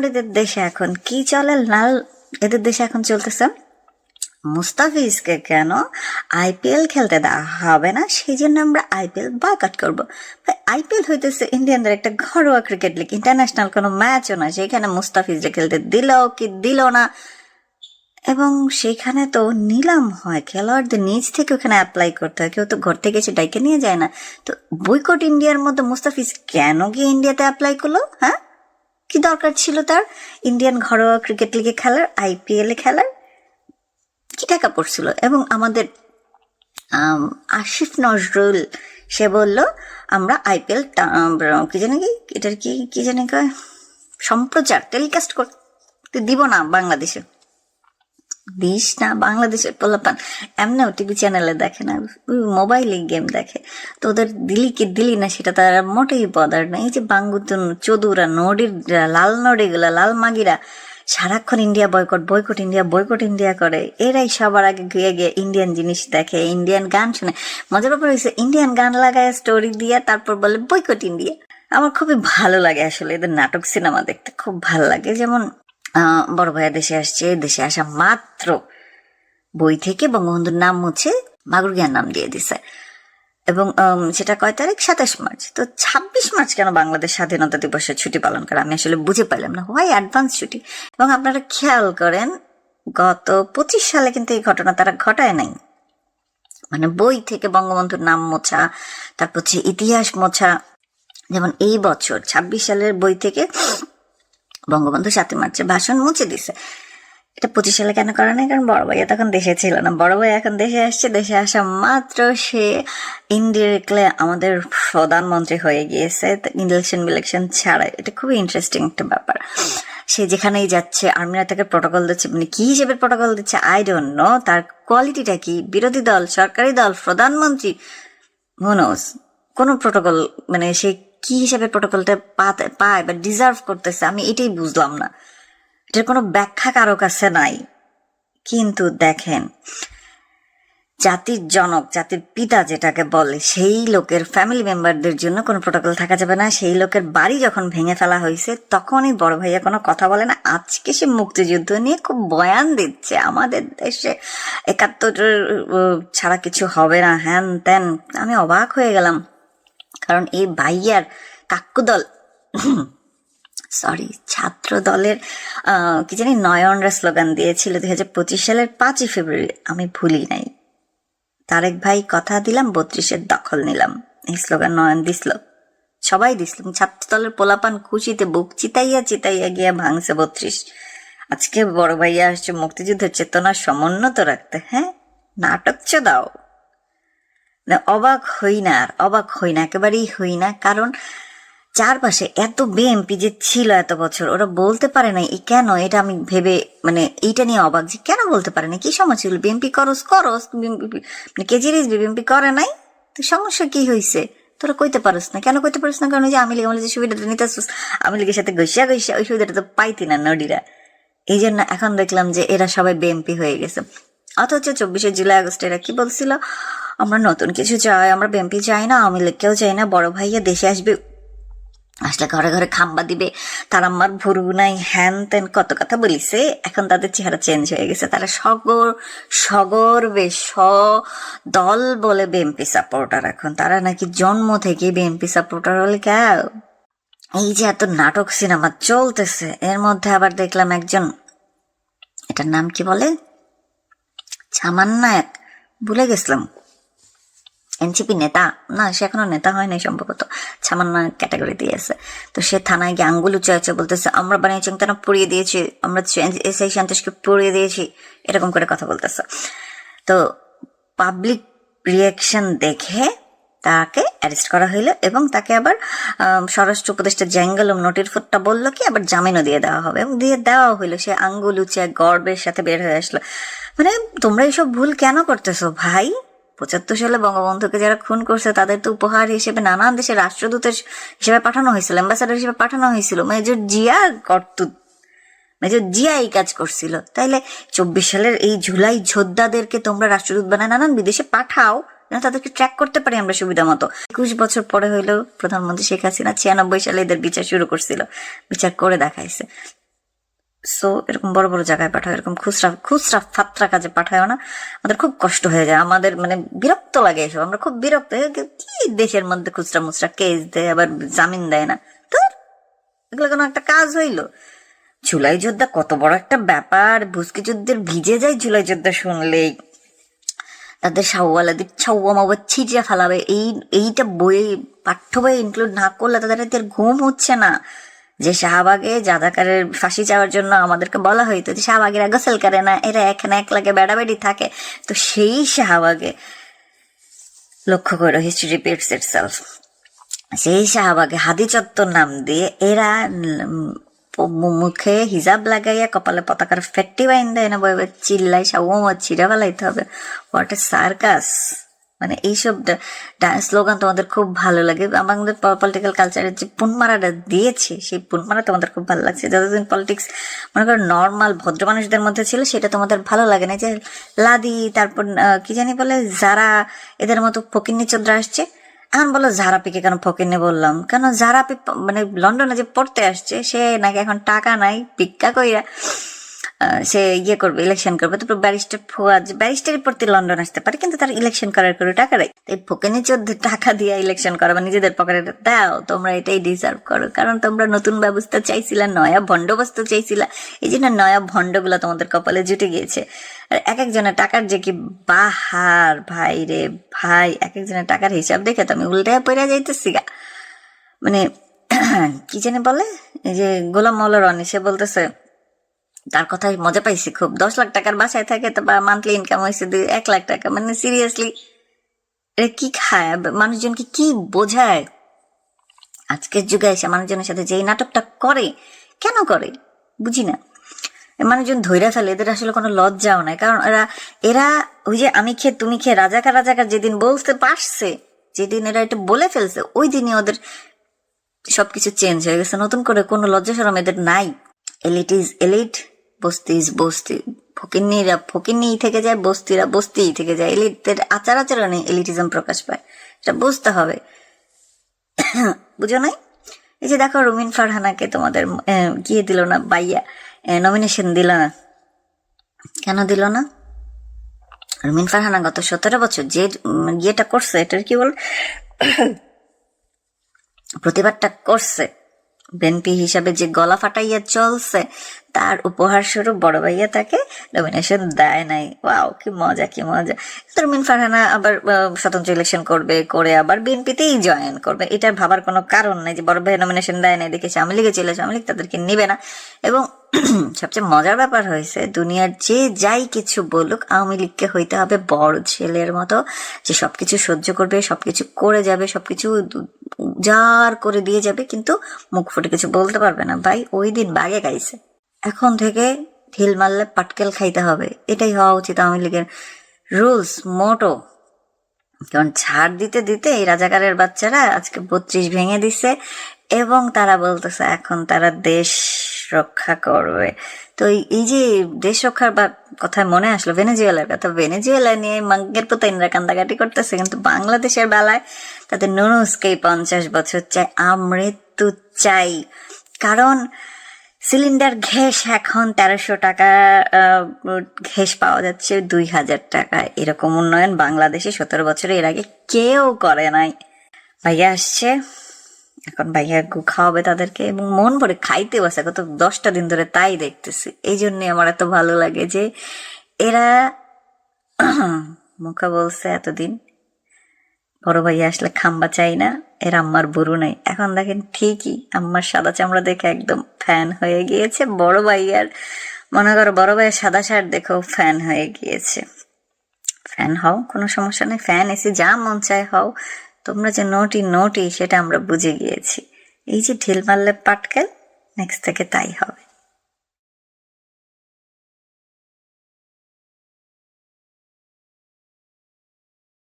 নড়িদের দেশে এখন কি চলে? লাল এদের দেশে এখন চলতেছে মুস্তাফিজকে কেন আইপিএল খেলতে দেওয়া হবে না? সেই জন্য আমরা আইপিএল বয়কট করব। আইপিএল হইতেছে ইন্ডিয়ানদের একটা ঘরোয়া ক্রিকেট লিগ ইন্টারন্যাশনাল কোনো ম্যাচও না। সেখানে মুস্তাফিজরা খেলতে দিল কি দিল না? এবং সেখানে তো নিলাম হয়, খেলোয়াড়দের নিজ থেকে ওখানে অ্যাপ্লাই করতে হয়। কেউ তো ঘর থেকে এসে ডাইকে নিয়ে যায় না। তো বইকট ইন্ডিয়ার মধ্যে মুস্তাফিজ কেন গিয়ে ইন্ডিয়াতে অ্যাপ্লাই করল হ্যাঁ? কি দরকার ছিল তার? ইন্ডিয়ান ঘরোয়া ক্রিকেট লিগে খেলার আইপিএলে খেলার কি টাকা পড়ছিল? এবং আমাদের আশিফ নজরুল, সে বলল, আমরা আইপিএল কি জানি কি, এটার কি কি জানি কয়, সম্প্রচার, টেলিকাস্ট করতে দিব না বাংলাদেশে। দিস না, বাংলাদেশের পোলাপান। এমনিও টিভি চ্যানেলে দেখে না মোবাইলে গেম দেখে। তো ওদের দিলি কি দিলি না সেটা তারা মোটেই বদার না। এই যে বাঙ্গুতুন, চদুরা নডির লাল নডিগুলা লাল মাগিরা, সারাক্ষণ India boycott boycott India boycott India করে। এরাই সবার আগে গিয়ে গিয়ে ইন্ডিয়ান জিনিস দেখে ইন্ডিয়ান গান শুনে। মজার ব্যাপার হয়েছে ইন্ডিয়ান গান লাগায় স্টোরি দিয়ে তারপর বলে বয়কট ইন্ডিয়া আমার খুবই ভালো লাগে আসলে এদের নাটক, সিনেমা দেখতে, খুব ভালো লাগে। যেমন বড় ভাইয়া দেশে আসছে, দেশে আসা মাত্র বই থেকে বঙ্গবন্ধুর নাম মুছে মাগুর জ্ঞান নাম দিয়ে দিছে। এবং সেটা কয় তারিখ? সাতাশ মার্চ। তো ছাব্বিশ মার্চ কেন বাংলাদেশ স্বাধীনতা দিবসের ছুটি পালন করে? আমি আসলে বুঝে পাইলাম না। হোয়াই অ্যাডভান্স ছুটি? এবং আপনারা খেয়াল করেন, গত পঁচিশ সালে কিন্তু এই ঘটনা তারা ঘটায় নাই। মানে বই থেকে বঙ্গবন্ধুর নাম মোছা, তারপর হচ্ছে ইতিহাস মোছা। যেমন এই বছর, ছাব্বিশ সালের বই থেকে বঙ্গবন্ধু সাতই মার্চে ভাষণ মুছে দিছে। এটা পঁচিশ সালে কেন করে নাই? কারণ বড় ভাইয়া তখন দেশে ছিল না। বড় ভাই এখন দেশে আসছে। দেশে আসা মাত্র সে ইনডিরেক্টলি আমাদের প্রধানমন্ত্রী হয়ে গিয়েছে। ইলেকশন ইলেকশন ছাড়া এটা খুবই ইন্টারেস্টিং একটা ব্যাপার। সে যেখানেই যাচ্ছে, আর্মিরা তাকে প্রোটোকল দিচ্ছে। মানে কি হিসেবে প্রোটোকল দিচ্ছে? আই ডোন্ট নো তার কোয়ালিটিটা কি? বিরোধী দল, সরকারি দল, প্রধানমন্ত্রী? মনোজ কোনো প্রোটোকল মানে সে কি হিসাবে প্রোটোকলটা পায় বা ডিজার্ভ করতেছে, আমি এটাই বুঝলাম না। এটার কোনো ব্যাখ্যা কারও কাছে নাই। কিন্তু দেখেন, জাতির জনক, জাতির পিতা যেটাকে বলে, সেই লোকের ফ্যামিলি মেম্বারদের জন্য কোনো প্রোটোকল থাকা যাবে না। সেই লোকের বাড়ি যখন ভেঙে ফেলা হয়েছে, তখনই বড় ভাইয়া কোনো কথা বলে না। আজকে সে মুক্তিযুদ্ধ নিয়ে খুব বয়ান দিচ্ছে আমাদের দেশে। একাত্তর ছাড়া কিছু হবে না, হ্যান ত্যান। আমি অবাক হয়ে গেলাম। কারণ এই ভাইয়ার কাক্কুদল সরি ছাত্র দলের কি জানি নয়নরা স্লোগান দিয়েছিল দুই হাজার পঁচিশ সালের পাঁচই ফেব্রুয়ারি। আমি ভুলি নাই। তারেক ভাই কথা দিলাম, বত্রিশের দখল নিলাম। এই স্লোগান নয়ন দিছিল। সবাই দিছিল ছাত্র দলের পোলাপান খুশিতে বুক চিতাইয়া চিতাইয়া গিয়া ভাঙছে বত্রিশ। আজকে বড় ভাইয়া আসছে মুক্তিযুদ্ধের চেতনা সমুন্নত রাখতে হ্যাঁ? নাটক চো দাও। অবাক হই না আর, অবাক হই না, একেবারেই হই না। কারণ চারপাশে এত বিএমপি যে ছিল এত বছর, ওরা বলতে পারে না এই কেন? এটা আমি ভেবে মানে এইটা নিয়ে অবাক যে কেন বলতে পারে না কি সমস্যা ছিল বিএমপি করস করস মানে কেজিরিস বিএমপি করে নাই? তো সমস্যা কি হয়েছে তোরা কইতে পারস না। কেন কইতে পারস না? কারণ যে আমি লিগে যে সুবিধাটা নিতে আসছিস আমি লিগের সাথে গৈসা গৈসা ওই সুবিধাটা তো পাইতি না নডিরা। এই জন্য এখন দেখলাম যে এরা সবাই বিএমপি হয়ে গেছে। অথচ চব্বিশে জুলাই আগস্ট এরা কি বলছিল? আমরা নতুন কিছু চাই, আমরা বিএমপি চাই না, আমি লীগকেও চাই না, বড় ভাইয়া দেশে আসবে। আসলে ঘরে ঘরে খাম্বা দিবে, তার আমার ভুরু নাই, হ্যান ত্যান কত কথা বলিছে, এখন তাদের চেহারা চেঞ্জ হয়ে গেছে, তারা সগর সগর বেশ দল বলে বিএমপি সাপোর্টার এখন, তারা নাকি জন্ম থেকে বিএমপি সাপোর্টার হলে কেউ? এই যে এত নাটক সিনেমা চলতেছে, এর মধ্যে আবার দেখলাম একজন, এটার নাম কি বলে? ছামান্না এক ভুলে গেছিলাম। এনসিপি নেতা, না, সে এখনও নেতা হয় নাই সম্ভবত, সামান্য ক্যাটাগরি দিয়েছে তো সে থানায় গিয়ে আঙ্গুল উঁচাইছে, বলতেছে, আমরা বানিয়ে চিন্তানা পড়িয়ে দিয়েছি? আমরা এসআই সন্তোষকে পড়িয়ে দিয়েছি। এরকম করে কথা বলতেছে। তো পাবলিক রিয়াকশন দেখে তাকে অ্যারেস্ট করা হইল এবং তাকে আবার স্বরাষ্ট্র উপদেষ্টা জ্যাঙ্গালম নোটির ফুটটা বলল কি, আবার জামিনও দিয়ে দেওয়া হবে এবং দিয়ে দেওয়া হইল। সে আঙ্গুল উঁচে গর্বের সাথে বের হয়ে আসলো। মানে তোমরা এইসব ভুল কেন করতেছো ভাই? পঁচাত্তর সালে বঙ্গবন্ধুকে যারা খুন করছে, তাদের তো উপহার হিসেবে নানান দেশের রাষ্ট্রদূতের হিসেবে পাঠানো হয়েছিল, অ্যাম্বাসাডার হিসেবে পাঠানো হয়েছিল। মেজর জিয়া কর্তুত, মেজর জিয়া এই কাজ করছিল। তাইলে চব্বিশ সালের এই ঝুলাই যোদ্ধাদেরকে তোমরা রাষ্ট্রদূত বানায় নানান বিদেশে পাঠাও, যেন তাদেরকে ট্র্যাক করতে পারি আমরা সুবিধা মতো। একুশ বছর পরে হইলেও প্রধানমন্ত্রী শেখ হাসিনা ছিয়ানব্বই সালে এদের বিচার শুরু করছিল, বিচার করে দেখাইছে। সো এরকম বড় বড় জায়গায় পাঠাও, এরকম খুচরা খুচরা ফাত্রা কাজে পাঠায় না। আমাদের খুব কষ্ট হয়ে যায়। আমাদের মানে বিরক্ত লাগে এসব। আমরা খুব বিরক্ত কি দেশের মধ্যে খুচরা মুচরা কেস দেয়, আবার জামিন দেয় না? তো এগুলো কোনো একটা কাজ হইল। জুলাই যোদ্ধা কত বড় একটা ব্যাপার। ভুস্কি যুদ্ধের ভিজে যায় জুলাই যোদ্ধা শুনলেই। তাদের সাউওয়ালাদের ছাউয়া মাউয়া ছিটিয়ে ফেলাবে। এই, এইটা বই পাঠ্য বই ইনক্লুড না করলে তাদের ঘুম হচ্ছে না। যে শাহবাগে জাদাকারের ফাঁসি যাওয়ার জন্য আমাদেরকে বলা হইতো যে শাহবাগেরা গোসল করে না, এরা এখানে এক লাগে বেড়াবেড়ি থাকে। তো সেই শাহবাগে লক্ষ্য করো হিস্ট্রি রিপিটস ইটসেলফ সেই শাহবাগে হাদি চত্বর নাম দিয়ে এরা মুখে হিজাব লাগাইয়া কপালে পতাকার ফেট্টি বাইন দেয় না বই চিল্লাই সব ছিঁড়ে ফেলাইতে হবে। হোয়াট এ সার্কাস মানে এইসব স্লোগান তোমাদের খুব ভালো লাগে। আমাদের পলিটিক্যাল কালচারের যে পুনমারাটা দিয়েছে, সেই পুনমারা তোমাদের খুব ভালো লাগছে। যতদিন পলিটিক্স মনে করো নর্মাল ভদ্র মানুষদের মধ্যে ছিল, সেটা তোমাদের ভালো লাগে না। যে লাদি, তারপর কি জানি বলে, যারা এদের মতো ফকিন্নি চোদ্রা আসছে, এখন বলো জারাপিকে কেন ফকিন্নি বললাম? কেন জারাপি প- মানে লন্ডনে যে পড়তে আসছে, সে নাকি এখন টাকা নাই, ভিক্ষা কইরা সে ইয়ে করবে ইলেকশন করবে। তারপর ব্যারিস্টার ফুয়াজ ব্যারিস্টারের প্রতি লন্ডন আসতে পারে, কিন্তু তার ইলেকশন করার করে টাকা নেই। এই ফোকেনি চোদ্দ টাকা দিয়ে ইলেকশন করা বা নিজেদের পকেটে দাও, তোমরা এটাই ডিজার্ভ করো, কারণ তোমরা নতুন ব্যবস্থা চাইছিলা, নয়া বন্দোবস্ত চাইছিলা। এই জন্য নয়া ভণ্ডগুলো তোমাদের কপালে জুটে গিয়েছে। আর এক একজনের টাকার যে কি বাহার, ভাই রে ভাই, এক একজনের টাকার হিসাব দেখে তো আমি উল্টায় পড়ে যাইতেছি গা। মানে কি জানি বলে? এই যে গোলাম মৌলা রনি সে বলতেছে তার কথায় মজা পাইছি খুব। দশ লাখ টাকার বাসায় থাকে তো বা মান্থলি ইনকাম হয়েছে দুই, এক লাখ টাকা। মানে সিরিয়াসলি এটা কি খায়? মানুষজনকে কি বোঝায়? আজকের যুগে এসে মানুষজনের সাথে যে নাটকটা করে, কেন করে? বুঝি না। মানুষজন ধৈর্য ফেলে, এদের আসলে কোনো লজ্জাও নাই। কারণ এরা এরা ওই যে আমি খেয়ে তুমি খেয়ে রাজাকার রাজাকার যেদিন বলতে পারছে, যেদিন এরা এটা বলে ফেলছে, ওই দিনই ওদের সবকিছু চেঞ্জ হয়ে গেছে। নতুন করে কোনো লজ্জা সরম এদের নাই। এলিট ইজ এলিট বস্তি ইজ বস্তি, ফকিন্নিরা ফকিন্নি থেকে যায়, বস্তিরা বস্তিই থেকে যায়। এলিটদের আচার আচরণে এলিটিজম প্রকাশ পায়। এটা বুঝতে হবে। বুঝো নাই? এই যে দেখো, রুমিন ফারহানাকে তোমাদের গিয়ে দিল না, বাইয়া নমিনেশন দিল না। কেন দিল না? রুমিন ফারহানা গত সতেরো বছর যে ইয়েটা করছে, এটার কি বল? প্রতিবাদটা করছে। বেনপি হিসাবে যে গলা ফাটাইয়া চলছে, তার উপহার স্বরূপ বড় ভাইয়া তাকে নমিনেশন দেয় নাই। ওয়াও কি মজা কি মজা। রুমিন ফারহানা আবার স্বতন্ত্র ইলেকশন করবে, করে আবার বিএনপিতেই জয়েন করবে। এটা ভাবার কোনো কারণ নাই যে বড় ভাইয়া নমিনেশন দেয় নাই, দেখে আওয়ামী লীগে চলে আওয়ামী লীগ তাদেরকে নিবে না। এবং সবচেয়ে মজার ব্যাপার হয়েছে, দুনিয়ার যে যাই কিছু বলুক, আওয়ামী লীগকে হইতে হবে বড় ছেলের মতো। যে সবকিছু সহ্য করবে, সবকিছু করে যাবে, সবকিছু উজাড় করে দিয়ে যাবে, কিন্তু মুখ ফুটে কিছু বলতে পারবে না। ভাই, ওই দিন বাগে গাইছে। এখন থেকে ঢিল মারলে পাটকেল খাইতে হবে। এটাই হওয়া উচিত আওয়ামী লীগের রুলস, মোটো। কারণ ছাড় দিতে দিতে এই রাজাকারের বাচ্চারা আজকে বত্রিশ ভেঙে দিছে, এবং তারা বলতেছে, এখন তারা দেশ রক্ষা করবে। তো এই- যে দেশ রক্ষার বা কথায় মনে আসলো ভেনেজুয়েলার কথা। ভেনেজুয়েলা নিয়ে মাঙ্গের পোতাইনরা কান্দাকাটি করতেছে, কিন্তু বাংলাদেশের বেলায় তাদের নুনুসকেই পঞ্চাশ বছর চাই, আমৃত্যু চাই। কারণ সিলিন্ডার ঘেস এখন তেরোশো টাকা ঘেস পাওয়া যাচ্ছে দুই হাজার টাকা। এরকম উন্নয়ন বাংলাদেশে সতেরো বছরে এর আগে কেউ করে নাই। ভাইয়া আসছে। এখন ভাইয়া গু খাওয়াবে তাদেরকে এবং মন ভরে খাইতে আছে, গত দশটা দিন ধরে তাই দেখতেছি। এই জন্যই আমার এত ভালো লাগে যে এরা মুখা বলছে এতদিন, বড় ভাইয়া আসলে খাম্বা চাই না, এর আম্মার বুড়ো নাই। এখন দেখেন ঠিকই আম্মার সাদা চামড়া দেখে একদম ফ্যান হয়ে গিয়েছে, বড় ভাইয়ার মনে করো বড় ভাইয়ের সাদা শার্ট দেখেও ফ্যান হয়ে গিয়েছে। ফ্যান হও, কোনো সমস্যা নেই ফ্যান এসে যা মন চায় হও। তোমরা যে নোটি নোটি সেটা আমরা বুঝে গিয়েছি। এই যে ঢিল মারলে পাটকেল নেক্সট থেকে তাই হবে।